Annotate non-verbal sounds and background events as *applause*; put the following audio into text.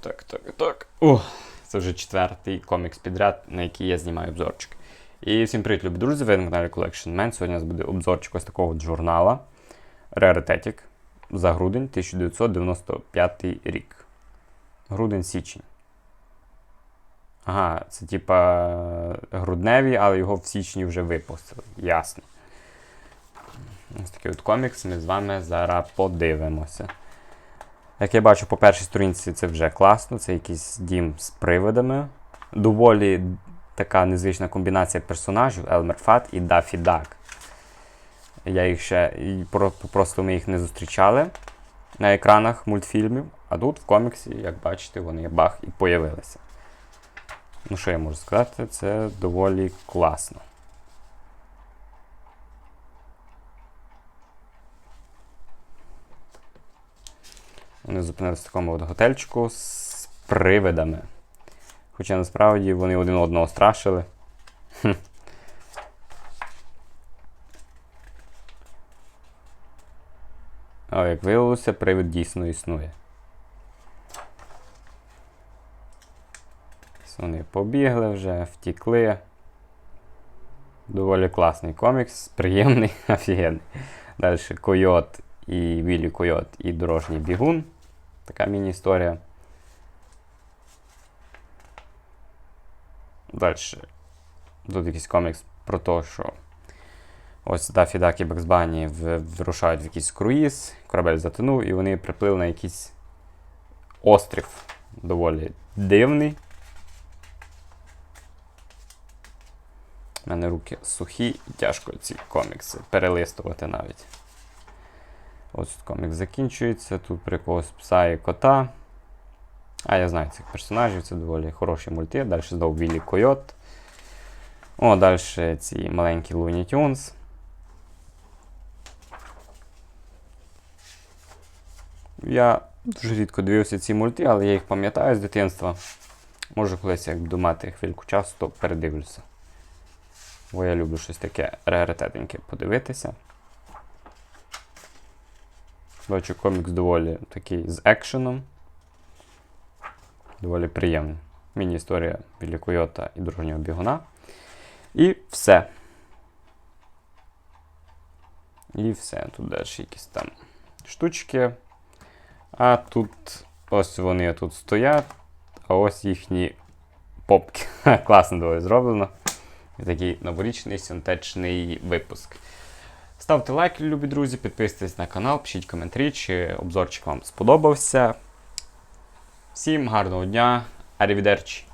Так, так, так. О, це вже четвертий комікс підряд, на який я знімаю обзорчик. І всім привіт, любі друзі, ви на каналі Collection Man. Сьогодні у нас буде обзорчик ось такого журнала Rarithetic за грудень 1995 рік. Грудень-січень. Ага, це типа грудневі, але його в січні вже випустили. Ясно. Ось такий от комікс ми з вами зараз подивимося. Як я бачу, по першій сторінці це вже класно, це якийсь дім з привидами. Доволі така незвична комбінація персонажів Елмер Фат і Дафі Дак. Я їх ще просто ми їх не зустрічали на екранах мультфільмів, а тут в коміксі, як бачите, вони бах і появилися. Ну, що я можу сказати, це доволі класно. Вони зупинилися в такому от готельчику з привидами. Хоча насправді вони один одного страшили. Хм. Як виявилося, привид дійсно існує. Вони побігли вже, втікли. Доволі класний комікс, приємний, *laughs* офігенний. Далі Койот і Віллі Койот і Дорожній бігун. Така міні-історія. Далі. Тут якийсь комікс про те, що ось Дафі Дак і Баксбані вирушають в якийсь круїз, корабель затонув, і вони приплили на якийсь острів доволі дивний. У мене руки сухі і тяжко ці комікси перелистувати навіть. Ось тут комікс закінчується. Тут про якогось пса і кота. А я знаю цих персонажів, це доволі хороші мульти. Далі знову Віллі Койот. О, далі ці маленькі Looney Tunes. Я дуже рідко дивився ці мульти, але я їх пам'ятаю з дитинства. Може, колись як буду хвильку часу, то передивлюся. Бо я люблю щось таке раритетеньке подивитися. Бачу, комікс доволі такий з екшеном. Доволі приємний. Міні-історія біля койота і дорожнього бігуна. І все. І все. Тут далі якісь там штучки. А тут ось вони тут стоять, а ось їхні попки. *laughs* Класно доволі зроблено. І такий новорічний синтечний випуск. Ставте лайк, любі друзі, підписуйтесь на канал, пишіть коментарі, чи обзорчик вам сподобався. Всім гарного дня, арівідерчі!